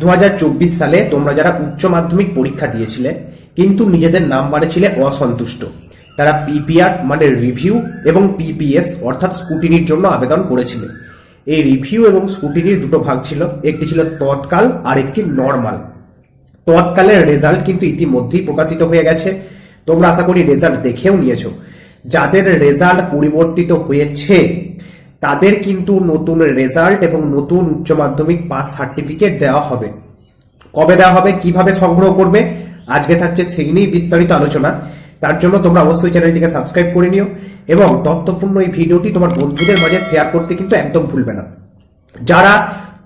দু হাজার চব্বিশ সালে তোমরা যারা উচ্চ মাধ্যমিক পরীক্ষা দিয়েছিলে, কিন্তু নিজেদের নাম্বারে ছিলে অসন্তুষ্ট। তারা পিপিআর মানে রিভিউ এবং পিপিএস অর্থাৎ স্কুটিনির জন্য আবেদন করেছিলে। এই রিভিউ এবং স্কুটিনির দুটো ভাগ ছিল, একটি ছিল তৎকাল আর একটি নর্মাল। তৎকালের রেজাল্ট কিন্তু ইতিমধ্যেই প্রকাশিত হয়ে গেছে। তোমরা আশা করি রেজাল্ট দেখেও নিয়েছো। যাদের রেজাল্ট পরিবর্তিত হয়েছে তাদের কিন্তু নতুন রেজাল্ট এবং নতুন উচ্চ মাধ্যমিক পাস সার্টিফিকেট দেওয়া হবে। কবে দেওয়া হবে, কীভাবে সংগ্রহ করবে, আজকে থাকছে সেই নিয়েই বিস্তারিত আলোচনা। তার জন্য তোমরা অবশ্যই চ্যানেলটিকে সাবস্ক্রাইব করে নিও এবং তথ্যপূর্ণ এই ভিডিওটি তোমার বন্ধুদের মাঝে শেয়ার করতে কিন্তু একদম ভুলবে না। যারা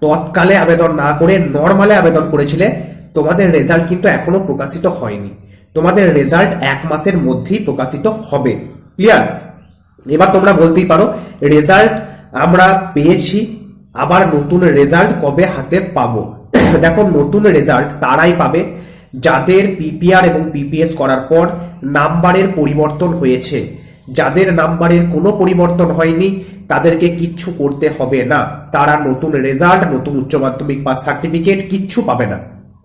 তৎকালে আবেদন না করে নর্মালে আবেদন করেছিলে, তোমাদের রেজাল্ট কিন্তু এখনও প্রকাশিত হয়নি। তোমাদের রেজাল্ট এক মাসের মধ্যেই প্রকাশিত হবে। ক্লিয়ার এবার তোমরা বলতেই পারো রেজাল্ট আমরা পেয়েছি, আবার নতুন রেজাল্ট কবে হাতে পাবো? দেখো, নতুন রেজাল্ট তারাই পাবে যাদের পিপিআর এবং পিপিএস করার পর নাম্বারের পরিবর্তন হয়েছে। যাদের নাম্বারের কোনো পরিবর্তন হয়নি, তাদেরকে কিচ্ছু করতে হবে না। তারা নতুন রেজাল্ট নতুন উচ্চ মাধ্যমিক পাস সার্টিফিকেট কিচ্ছু পাবে না।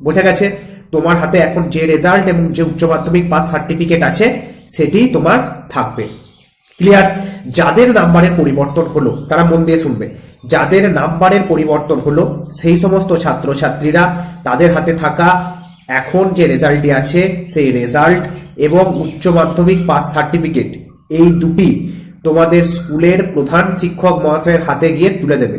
বোঝা গেছে? তোমার হাতে এখন যে রেজাল্ট এবং যে উচ্চ মাধ্যমিক পাস সার্টিফিকেট আছে, সেটি তোমার থাকবে। ক্লিয়ার যাদের নাম্বারের পরিবর্তন হলো, তারা মন দিয়ে শুনবে। যাদের নাম্বারের পরিবর্তন হলো, সেই সমস্ত ছাত্রছাত্রীরা তাদের হাতে থাকা এখন যে রেজাল্টটি আছে, সেই রেজাল্ট এবং উচ্চ মাধ্যমিক পাস সার্টিফিকেট, এই দুটি তোমাদের স্কুলের প্রধান শিক্ষক মহাশয়ের হাতে গিয়ে তুলে দেবে।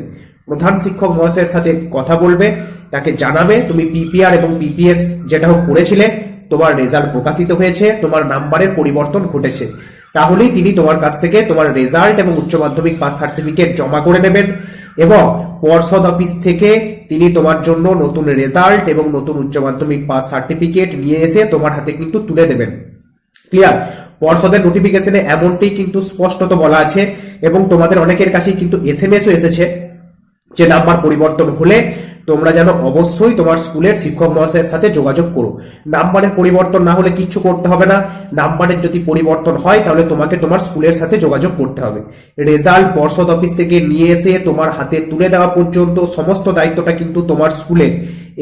প্রধান শিক্ষক মহাশয়ের সাথে কথা বলবে, তাকে জানাবে, তুমি পিপিআর এবং পিপিএস যেটা হোক করেছিলে, তোমার রেজাল্ট প্রকাশিত হয়েছে, তোমার নাম্বারের পরিবর্তন ঘটেছে। তাহলেই তিনি তোমার কাছ থেকে তোমার রেজাল্ট এবং উচ্চ মাধ্যমিক পাস সার্টিফিকেট জমা করে নেবেন এবং পর্ষদ অফিস থেকে তিনি তোমার জন্য নতুন রেজাল্ট এবং নতুন উচ্চ মাধ্যমিক পাস সার্টিফিকেট নিয়ে এসে তোমার হাতে কিন্তু তুলে দেবেন। ক্লিয়ার পর্ষদের নোটিফিকেশনে এমনটি কিন্তু স্পষ্টত বলা আছে এবং তোমাদের অনেকের কাছেই কিন্তু এস এম এসও এসেছে যে নাম্বার পরিবর্তন হলে তোমরা যেন অবশ্যই তোমার স্কুলের শিক্ষক মহাশয়ের সাথে যোগাযোগ করো। নাম্বারের পরিবর্তন না হলে কিচ্ছু করতে হবে না। নাম্বারের যদি পরিবর্তন হয়, তাহলে তোমাকে তোমার স্কুলের সাথে যোগাযোগ করতে হবে। রেজাল্ট পর্ষদ অফিস থেকে নিয়ে এসে তোমার হাতে তুলে দেওয়া পর্যন্ত সমস্ত দায়িত্বটা কিন্তু তোমার স্কুলের।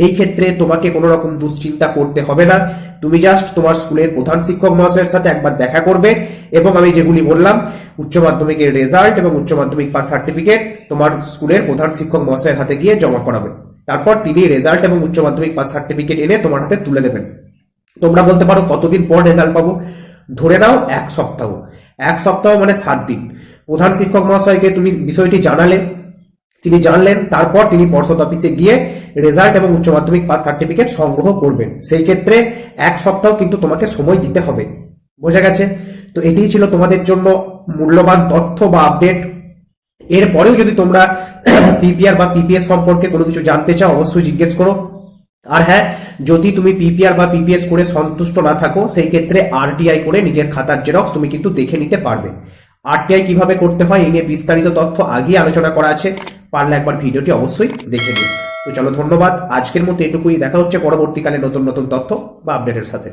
এই ক্ষেত্রে তোমাকে কোনো রকম দুশ্চিন্তা করতে হবে না। তুমি জাস্ট তোমার স্কুলের প্রধান শিক্ষক মহাশয়ের সাথে একবার দেখা করবে এবং আমি যেগুলি বললাম, উচ্চ মাধ্যমিকের রেজাল্ট এবং উচ্চ মাধ্যমিক পাস সার্টিফিকেট তোমার স্কুলের প্রধান শিক্ষক মহাশয়ের হাতে গিয়ে জমা করাবে। তারপর তিনি রেজাল্ট এবং উচ্চ মাধ্যমিক পাস সার্টিফিকেট এনে তোমার হাতে তুলে দেবেন। তোমরা বলতে পারো কতদিন পর রেজাল্ট পাবো? ধরে নাও এক সপ্তাহ। এক সপ্তাহ মানে সাত দিন। প্রধান শিক্ষক মহাশয়কে তুমি বিষয়টি জানালে, তিনি জানলেন, তারপর তিনি পর্ষদ অফিসে গিয়ে রেজাল্ট এবং উচ্চ মাধ্যমিক পাস সার্টিফিকেট সংগ্রহ করবেন। সেই ক্ষেত্রে এক সপ্তাহ কিন্তু তোমাকে সময় দিতে হবে। বোঝা গেছে? তো এটিই ছিল তোমাদের জন্য মূল্যবান তথ্য বা আপডেট এরপরেও যদি তোমরা পিপিআর বা পিপিএস সম্পর্কে কোনো কিছু জানতে চাও, অবশ্যই জিজ্ঞেস করো। আর হ্যাঁ যদি তুমি পিপিআর বা পিপিএস করে সন্তুষ্ট না থাকো, সেই ক্ষেত্রে আরটিআই করে নিজের খাতার জেরক্স তুমি কিন্তু দেখে নিতে পারবে। আরটিআই কীভাবে করতে হয় এই নিয়ে বিস্তারিত তথ্য আগেই আলোচনা করা আছে। পারলে একবার ভিডিওটি অবশ্যই দেখে নিন তো চলো, ধন্যবাদ। আজকের মতো এটুকুই। দেখা হচ্ছে পরবর্তীকালে নতুন নতুন তথ্য বা আপডেটের সাথে।